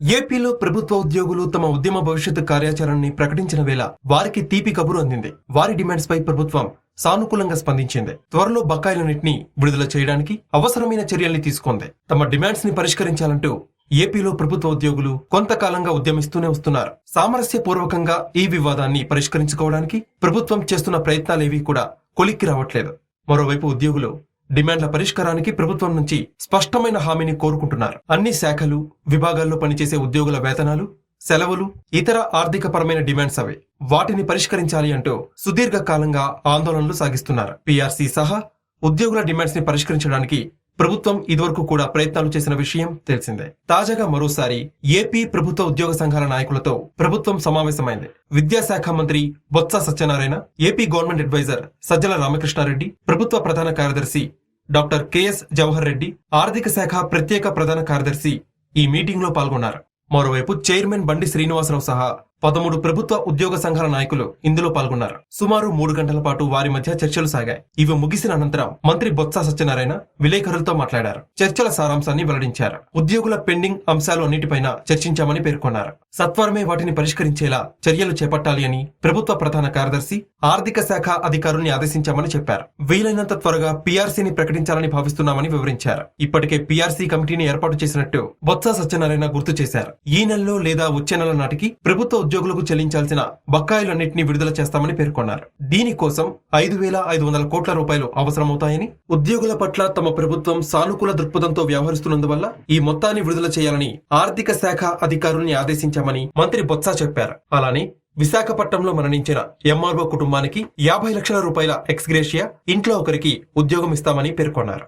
ఏపీలో ప్రభుత్వ ఉద్యోగులు తమ ఉద్యమ భవిష్యత్తు కార్యాచరణని ప్రకటించిన వేళ వారికి తీపి కబురు అందింది. వారి డిమాండ్స్ పై ప్రభుత్వం సానుకూలంగా స్పందించింది. త్వరలో బకాయిలన్నింటినీ విడుదల చేయడానికి అవసరమైన చర్యల్ని తీసుకుంది. తమ డిమాండ్స్ని పరిష్కరించాలంటూ ఏపీలో ప్రభుత్వ ఉద్యోగులు కొంతకాలంగా ఉద్యమిస్తూనే వస్తున్నారు. సామరస్యపూర్వకంగా ఈ వివాదాన్ని పరిష్కరించుకోవడానికి ప్రభుత్వం చేస్తున్న ప్రయత్నాలేవీ కూడా కొలిక్కి రావట్లేదు. మరోవైపు ఉద్యోగులు డిమాండ్ల పరిష్కారానికి ప్రభుత్వం నుంచి స్పష్టమైన హామీని కోరుకుంటున్నారు. అన్ని శాఖలు విభాగాల్లో పనిచేసే ఉద్యోగుల వేతనాలు సెలవులు ఇతర ఆర్థిక పరమైన డిమాండ్స్ అవే. వాటిని పరిష్కరించాలి అంటూ సుదీర్ఘకాలంగా ఆందోళనలు సాగిస్తున్నారు. పీఆర్సీ సహా ఉద్యోగుల డిమాండ్స్ని పరిష్కరించడానికి ప్రభుత్వం ఇదివరకు కూడా ప్రయత్నాలు చేసిన విషయం తెలిసిందే. తాజాగా మరోసారి ఏపీ ప్రభుత్వ ఉద్యోగ సంఘాల నాయకులతో ప్రభుత్వం సమావేశమైంది. విద్యాశాఖ మంత్రి Botsa Satyanarayana AP government advisor Sajjala Ramakrishna Reddy ప్రభుత్వ ప్రధాన కార్యదర్శి డాక్టర్ కెఎస్ జవహర్ రెడ్డి ఆర్థిక శాఖ ప్రత్యేక ప్రధాన కార్యదర్శి ఈ మీటింగ్లో పాల్గొన్నారు. మరోవైపు చైర్మన్ బండి శ్రీనివాసరావు సహా పదమూడు ప్రభుత్వ ఉద్యోగ సంఘాల నాయకులు ఇందులో పాల్గొన్నారు. సుమారు మూడు గంటల పాటు వారి మధ్య చర్చలు సాగాయి. ఇవి ముగిసిన అనంతరం మంత్రి బొత్స సత్యనారాయణ విలేకరులతో మాట్లాడారు. చర్చల సారాంశాన్ని వెల్లడించారు. ఉద్యోగుల పెండింగ్ అంశాలు అన్నిటిపైన చర్చించామని పేర్కొన్నారు. సత్వరమే వాటిని పరిష్కరించేలా చర్యలు చేపట్టాలి అని ప్రభుత్వ ప్రధాన కార్యదర్శి ఆర్థిక శాఖ అధికారుల్ని ఆదేశించామని చెప్పారు. వీలైనంత త్వరగా పీఆర్సీని ప్రకటించాలని భావిస్తున్నామని వివరించారు. ఇప్పటికే పీఆర్సీ కమిటీని ఏర్పాటు చేసినట్టు బొత్స సత్యనారాయణ గుర్తు చేశారు. ఈ నెలలో లేదా వచ్చే నెల నాటికి ప్రభుత్వ ఉద్యోగులకు చెల్లించాల్సిన బకాయిలన్నింటినీ విడుదల చేస్తామని పేర్కొన్నారు. దీనికోసం ఐదు వేల ఐదు వందల కోట్ల రూపాయలు అవసరమవుతాయని ఉద్యోగుల పట్ల తమ ప్రభుత్వం సానుకూల దృక్పథంతో వ్యవహరిస్తున్నందువల్ల ఈ మొత్తాన్ని విడుదల చేయాలని ఆర్థిక శాఖ అధికారుల్ని ఆదేశించామని మంత్రి బొత్స చెప్పారు. అలానే విశాఖపట్నంలో మరణించిన ఎంఆర్ఓ కుటుంబానికి యాభై లక్షల రూపాయల ఎక్స్గ్రేషియా ఇంట్లో ఒకరికి ఉద్యోగం ఇస్తామని పేర్కొన్నారు.